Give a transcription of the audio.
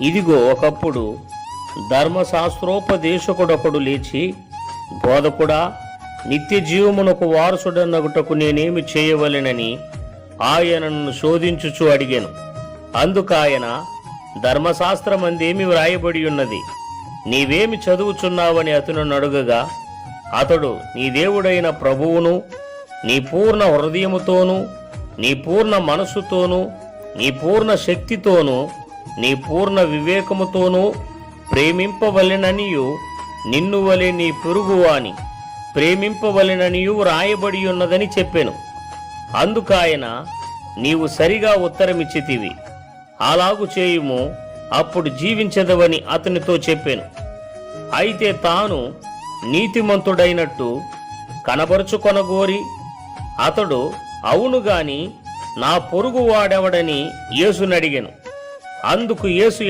ఇదిగో ఒకప్పుడు ధర్మశాస్త్రోపదేశకుడొకడు లేచి బోధకుడా నిత్య జీవమునకు వారసుడన్నగుటకు నేనేమి చేయవలెనని ఆయనను శోధించుచు అడిగాను. అందుకాయన ధర్మశాస్త్రమందేమి వ్రాయబడి ఉన్నది? నీవేమి చదువుచున్నావని అతను అడుగగా అతడు నీ దేవుడైన ప్రభువును నీ పూర్ణ హృదయముతోనూ నీ పూర్ణ మనస్సుతోనూ నీ పూర్ణ శక్తితోనూ నీ పూర్ణ వివేకముతోనూ ప్రేమింపవలెననియు నిన్ను వలె నీ పొరుగువాని ప్రేమింపవలెననియు వ్రాయబడి ఉన్నదని చెప్పెను. అందుకాయన నీవు సరిగా ఉత్తరమిచ్చితివి. అలాగు చేయుము అప్పుడు జీవించదవని అతనితో చెప్పాను. అయితే తాను నీతిమంతుడైనట్టు కనబరుచుకొనగోరి అతడు అవును గాని నా పొరుగు వాడెవడని యేసునడిగాను. అందుకు యేసు